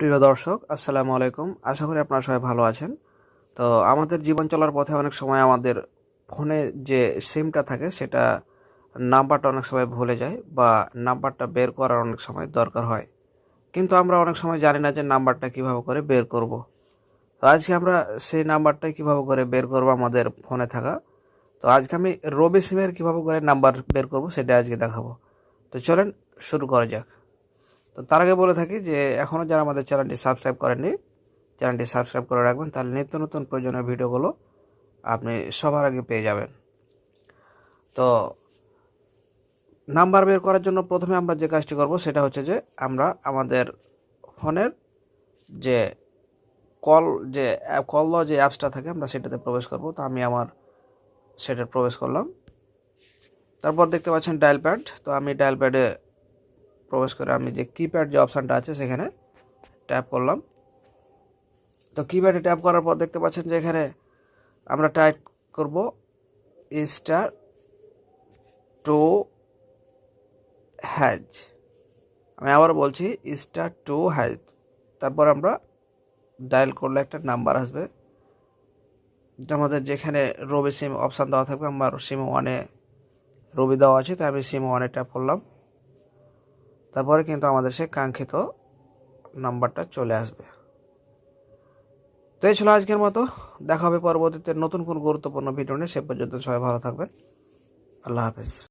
প্রিয় দর্শক, আসসালামু আলাইকুম। আশা করি আপনারা সবাই ভালো আছেন। তো আমাদের জীবন চলার পথে অনেক সময় আমাদের ফোনে যে সিমটা থাকে, সেটা নাম্বারটা অনেক সময় ভুলে যায় বা নাম্বারটা বের করার অনেক সময় দরকার হয়। কিন্তু আমরা অনেক সময় জানি না যে নাম্বারটা কীভাবে করে বের করব। তো আজকে আমরা সেই নাম্বারটা কীভাবে করে বের করব আমাদের ফোনে থাকা। তো আজকে আমি রবি সিমের কীভাবে করে নাম্বার বের করব সেটা আজকে দেখাবো। তো চলেন শুরু করা যাক। তো তার আগে বলে থাকি যে এখনও যারা আমাদের চ্যানেলটি সাবস্ক্রাইব করেননি, চ্যানেলটি সাবস্ক্রাইব করে রাখবেন, তাহলে নিত্য নতুন প্রয়োজনীয় ভিডিওগুলো আপনি সবার আগে পেয়ে যাবেন। তো নাম্বার বের করার জন্য প্রথমে আমরা যে কাজটি করব, সেটা হচ্ছে যে, আমরা আমাদের ফোনের যে কল যে কল যে অ্যাপসটা থাকে, আমরা সেটাতে প্রবেশ করব। তো আমি আমার সেটা প্রবেশ করলাম। তারপর দেখতে পাচ্ছেন ডায়াল প্যাড। তো আমি ডায়াল প্যাডে প্রবেশ করে আমি যে কিপ্যাড যে অপশানটা আছে সেখানে ট্যাপ করলাম। তো কিপ্যাডে ট্যাপ করার পর দেখতে পাচ্ছেন যে এখানে আমরা টাইপ করব স্টার টু হ্যাজ আমি আবার বলছি স্টার টু হ্যাজ তারপর আমরা ডায়াল করলে একটা নাম্বার আসবে। আমাদের যেখানে রবি সিম অপশান দেওয়া থাকবে, আমার সিম ওয়ানে রবি দেওয়া আছে, তাই আমি সিম ওয়ানে ট্যাপ করলাম। তারপরে কিন্তু আমাদের সে কাঙ্ক্ষিত নাম্বারটা চলে আসবে। তো এই ছিল আজকের মতো। দেখা হবে পরবর্তীতে নতুন কোন গুরুত্বপূর্ণ ভিডিও নিয়ে। সে পর্যন্ত সবাই ভালো থাকবেন। আল্লাহ হাফেজ।